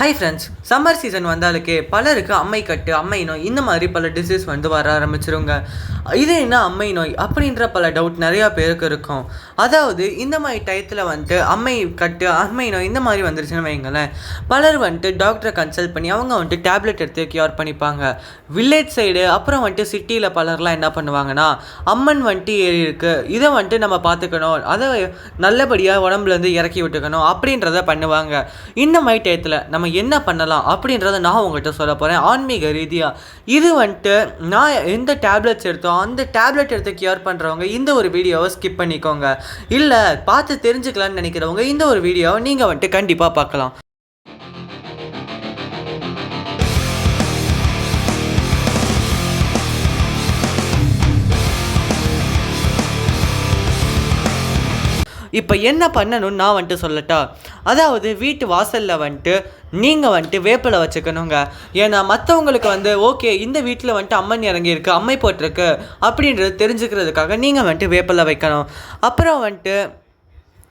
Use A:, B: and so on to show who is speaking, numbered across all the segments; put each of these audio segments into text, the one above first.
A: High friends summer season வந்தாலுக்கே பலருக்கு அம்மை கட்டு அம்மை நோய் இந்த மாதிரி பல டிசீஸ் வந்து வர ஆரம்பிச்சிருங்க. இது என்ன அம்மை நோய் அப்படின்ற பல டவுட் நிறையா பேருக்கு இருக்கும். அதாவது இந்த மாதிரி டயத்தில் வந்துட்டு அம்மை கட்டு அம்மை நோய் இந்த மாதிரி வந்துருச்சுன்னு வைங்களேன் பலர் வந்துட்டு டாக்டரை கன்சல்ட் பண்ணி அவங்க வந்துட்டு டேப்லெட் எடுத்து கியூர் பண்ணிப்பாங்க. வில்லேஜ் சைடு அப்புறம் வந்துட்டு சிட்டியில் பலர்லாம் என்ன பண்ணுவாங்கன்னா அம்மன் வந்துட்டு ஏறி இருக்கு. இதை வந்துட்டு நம்ம பார்த்துக்கணும். அதை நல்லபடியாக உடம்புலேருந்து இறக்கி விட்டுக்கணும் அப்படின்றத பண்ணுவாங்க. இந்த மாதிரி டயத்தில் நம்ம என்ன பண்ணலாம் அப்படின்றத நான் உங்கள்கிட்ட சொல்ல போகிறேன் ஆன்மீக ரீதியாக இது வந்துட்டு நான் எந்த டேப்லெட்ஸ் எடுத்தோம் அந்த டேப்லெட் எடுத்து கியூர் பண்ணுறவங்க இந்த ஒரு வீடியோவை ஸ்கிப் பண்ணிக்கோங்க. இல்லை பார்த்து தெரிஞ்சுக்கலான்னு நினைக்கிறவங்க இந்த ஒரு வீடியோவை நீங்கள் வந்துட்டு கண்டிப்பாக பார்க்கலாம். இப்போ என்ன பண்ணணும்னு நான் வந்துட்டு சொல்லட்டா? அதாவது வீட்டு வாசலில் வந்துட்டு நீங்கள் வந்துட்டு வேப்பிலை வச்சுக்கணுங்க. ஏன்னா மற்றவங்களுக்கு வந்து ஓகே இந்த வீட்டில் வந்துட்டு அம்மன் இறங்கியிருக்கு அம்மை போட்டிருக்கு அப்படின்றது தெரிஞ்சுக்கிறதுக்காக நீங்கள் வந்துட்டு வேப்பிலை வைக்கணும். அப்புறம் வந்துட்டு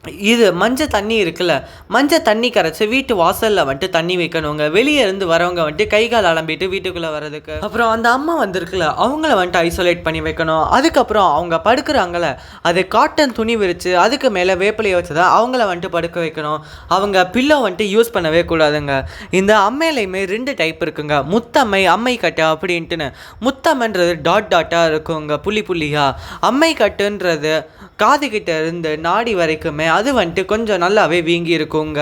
A: இது மஞ்சள் தண்ணி இருக்குல்ல மஞ்சள் தண்ணி கரைச்சி வீட்டு வாசலில் வந்துட்டு தண்ணி வைக்கணுங்க வெளியே இருந்து வரவங்க வந்துட்டு கை கால் அலம்பிட்டு வீட்டுக்குள்ளே வர்றதுக்கு. அப்புறம் அந்த அம்மா வந்திருக்குல்ல அவங்கள வந்துட்டு ஐசோலேட் பண்ணி வைக்கணும். அதுக்கப்புறம் அவங்க படுக்கிறாங்கள அது காட்டன் துணி விரித்து அதுக்கு மேலே வேப்பிலையை வச்சதா அவங்கள வந்துட்டு படுக்க வைக்கணும். அவங்க பில்லோ வந்துட்டு யூஸ் பண்ணவே கூடாதுங்க. இந்த அம்மையிலையுமே ரெண்டு டைப் இருக்குங்க. முத்தம்மை அம்மை கட்டு அப்படின்ட்டுன்னு. முத்தம்மைன்றது டாட் டாட்டாக இருக்குங்க புள்ளி புள்ளியாக அம்மை கட்டுன்றது காதுகிட்ட இருந்து நாடி வரைக்குமே அது வந்துட்டு கொஞ்சம் நல்லாவே வீங்கி இருக்குங்க.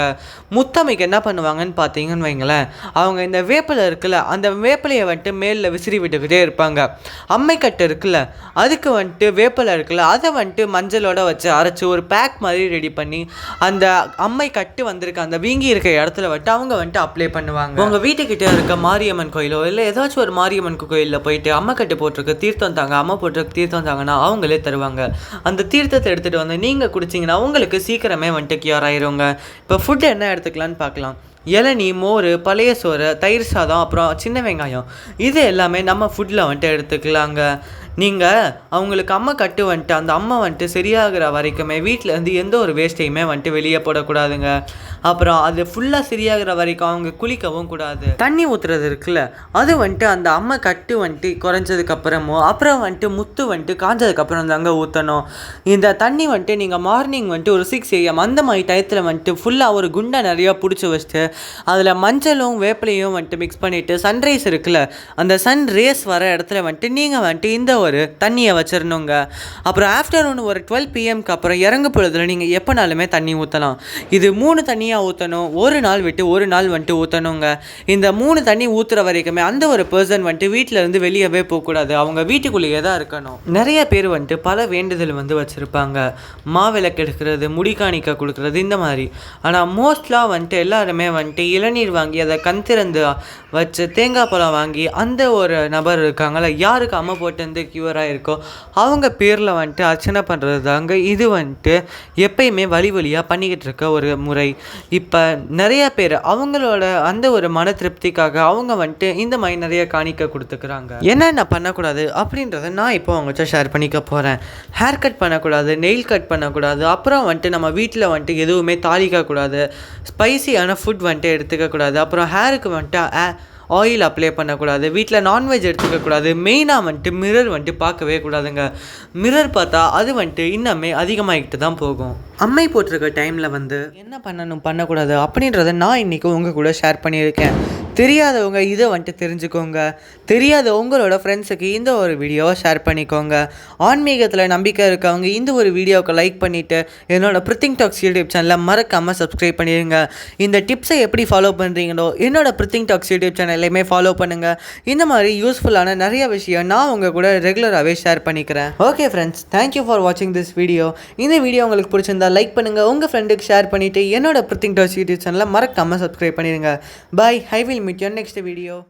A: முத்தமைக்கு என்ன பண்ணுவாங்கன்னு பார்த்தீங்கன்னு வைங்களேன். அவங்க இந்த வேப்பிலை இருக்குல்ல அந்த வேப்பிலையை வந்துட்டு மேலில் விசிறி விட்டுக்கிட்டே இருப்பாங்க. அம்மைக்கட்டு இருக்குல்ல அதுக்கு வந்துட்டு வேப்பிலை இருக்குல்ல அதை வந்துட்டு மஞ்சளோட வச்சு அரைச்சி ஒரு பேக் மாதிரி ரெடி பண்ணி அந்த அம்மை கட்டு வந்திருக்க அந்த வீங்கி இருக்க இடத்துல வந்துட்டு அவங்க வந்துட்டு அப்ளை பண்ணுவாங்க. உங்கள் வீட்டுக்கிட்ட இருக்க மாரியம்மன் கோயிலோ இல்லை ஏதாச்சும் ஒரு மாரியம்மன் கோயிலில் போயிட்டு அம்மை கட்டு போட்டிருக்க தீர்த்தம் தாங்க அம்மா போட்டிருக்க தீர்த்தம் தாங்கன்னா அவங்களே தருவாங்க. அந்த தீர்த்தத்தை எடுத்துகிட்டு வந்து நீங்கள் குடிச்சிங்கன்னா உங்களுக்கு சீக்கிரமே வந்துட்டு கியூர் ஆயிருங்க. இப்போ ஃபுட் என்ன எடுத்துக்கலான்னு பார்க்கலாம். இளநீ மோர் பழைய சோறு தயிர் சாதம் அப்புறம் சின்ன வெங்காயம். இது எல்லாமே நம்ம ஃபுட்டில் வந்துட்டு எடுத்துக்கலாங்க. நீங்கள் அவங்களுக்கு அம்மா கட்டு வந்துட்டு அந்த அம்மா வந்துட்டு சரியாகிற வரைக்குமே வீட்டில் இருந்து எந்த ஒரு வேஸ்ட்டையுமே வந்துட்டு வெளியே போடக்கூடாதுங்க. அப்புறம் அது ஃபுல்லாக சரியாகிற வரைக்கும் அவங்க குளிக்கவும் கூடாது. தண்ணி ஊற்றுறது இருக்குல்ல அது வந்துட்டு அந்த அம்மா கட்டு வந்துட்டு குறைஞ்சதுக்கப்புறமோ அப்புறம் வந்துட்டு முத்து வந்துட்டு காஞ்சதுக்கப்புறம் தாங்க ஊற்றணும் இந்த தண்ணி வந்துட்டு நீங்கள் மார்னிங் வந்துட்டு ஒரு சிக்ஸ் ஏஎம் அந்த மாதிரி டயத்தில் வந்துட்டு ஃபுல்லாக ஒரு குண்டை நிறையா பிடிச்சி வச்சுட்டு அதில் மஞ்சளும் வேப்பிலையும் வந்துட்டு மிக்ஸ் பண்ணிவிட்டு சன்ரைஸ் இருக்குல்ல அந்த சன் ரேஸ் வர இடத்துல வந்துட்டு நீங்கள் வந்துட்டு இந்த ஒரு தண்ணியை வச்சிடணுங்க அப்புறம் ஆஃப்டர்நூன் ஒரு டுவெல் பிஎம்க்கு அப்புறம் இறங்கு பொழுதுல நீங்கள் எப்போனாலுமே தண்ணி ஊற்றலாம் இது மூணு தண்ணியாக ஊற்றணும் ஒரு நாள் விட்டு ஒரு நாள் வந்துட்டு ஊற்றணுங்க இந்த மூணு தண்ணி ஊற்றுற வரைக்குமே அந்த ஒரு பர்சன் வந்துட்டு வீட்டில் இருந்து வெளியவே போகக்கூடாது. அவங்க வீட்டுக்குள்ளேயே தான் இருக்கணும். நிறைய பேர் வந்துட்டு பல வேண்டுதல் வந்து வச்சுருப்பாங்க. மாவிளக்கு எடுக்கிறது முடிக்காணிக்க கொடுக்குறது இந்த மாதிரி. ஆனால் மோஸ்ட்லாம் வந்துட்டு எல்லாருமே வந்துட்டு இளநீர் வாங்கி அதை கண் திறந்து வச்சு தேங்காய் பழம் வாங்கி அந்த ஒரு நபர் இருக்காங்கள யாருக்கு அம்மை போட்டு வந்து க்யூராக இருக்கோ அவங்க பேரில் வந்துட்டு அர்ச்சனை பண்ணுறது தாங்க இது வந்துட்டு எப்பயுமே வழி வழியாக பண்ணிக்கிட்டு இருக்க ஒரு முறை. இப்போ நிறைய பேர் அவங்களோட அந்த ஒரு மன திருப்திக்காக அவங்க வந்துட்டு இந்த மாதிரி நிறைய காணிக்க கொடுத்துக்கிறாங்க. என்னென்ன பண்ணக்கூடாது அப்படின்றத நான் இப்போ அவங்கள்ட்ட ஷேர் பண்ணிக்க போகிறேன் ஹேர் கட் பண்ணக்கூடாது நெயில் கட் பண்ணக்கூடாது அப்புறம் வந்துட்டு நம்ம வீட்டில் வந்துட்டு எதுவுமே தாளிக்கக்கூடாது. ஸ்பைசியான ஃபுட் வந்துட்டு எடுத்துக்கக்கூடாது. அப்புறம் ஹேருக்கு வந்துட்டு ஆயில் அப்ளை பண்ணக்கூடாது வீட்டில் நான்வெஜ் எடுத்துக்கக்கூடாது. மெயினாக வந்துட்டு மிரர் வந்துட்டு பார்க்கவே கூடாதுங்க. மிரர் பார்த்தா அது வந்துட்டு இன்னமே அதிகமாகிட்டு தான் போகும். அம்மை போட்டிருக்க டைமில் வந்து என்ன பண்ணணும்? பண்ணக்கூடாது. அப்படின்றத நான் இன்றைக்கி உங்கள் கூட ஷேர் பண்ணியிருக்கேன். தெரியாதவங்க இதை வந்துட்டு தெரிஞ்சுக்கோங்க. தெரியாத உங்களோட ஃப்ரெண்ட்ஸுக்கு இந்த ஒரு வீடியோவை ஷேர் பண்ணிக்கோங்க. ஆன்மீகத்தில் நம்பிக்கை இருக்கவங்க இந்த ஒரு வீடியோவுக்கு லைக் பண்ணிவிட்டு என்னோட பிரித்திங் டாக்ஸ் யூடியூப் சேனலை மறக்காமல் சப்ஸ்கிரைப் பண்ணிடுங்க இந்த டிப்ஸை எப்படி ஃபாலோ பண்ணுறீங்களோ என்னோட பிரித்திங் டாக்ஸ் யூடியூப் சேனல்லையுமே ஃபாலோ பண்ணுங்கள் இந்த மாதிரி யூஸ்ஃபுல்லான நிறைய விஷயம் நான் உங்கள் கூட ரெகுலராகவே ஷேர் பண்ணிக்கிறேன். Okay friends thank you for வாட்சிங் திஸ் வீடியோ இந்த வீடியோ உங்களுக்கு பிடிச்சிருந்தா லைக் பண்ணுங்கள் உங்கள் ஃப்ரெண்டுக்கு ஷேர் பண்ணிவிட்டு என்னோட பிரித்திங் டாக்ஸ் யூடியூப் சேனலை மறக்காமல் சப்ஸ்கிரைப் பண்ணிடுங்க bye I will meet your next video.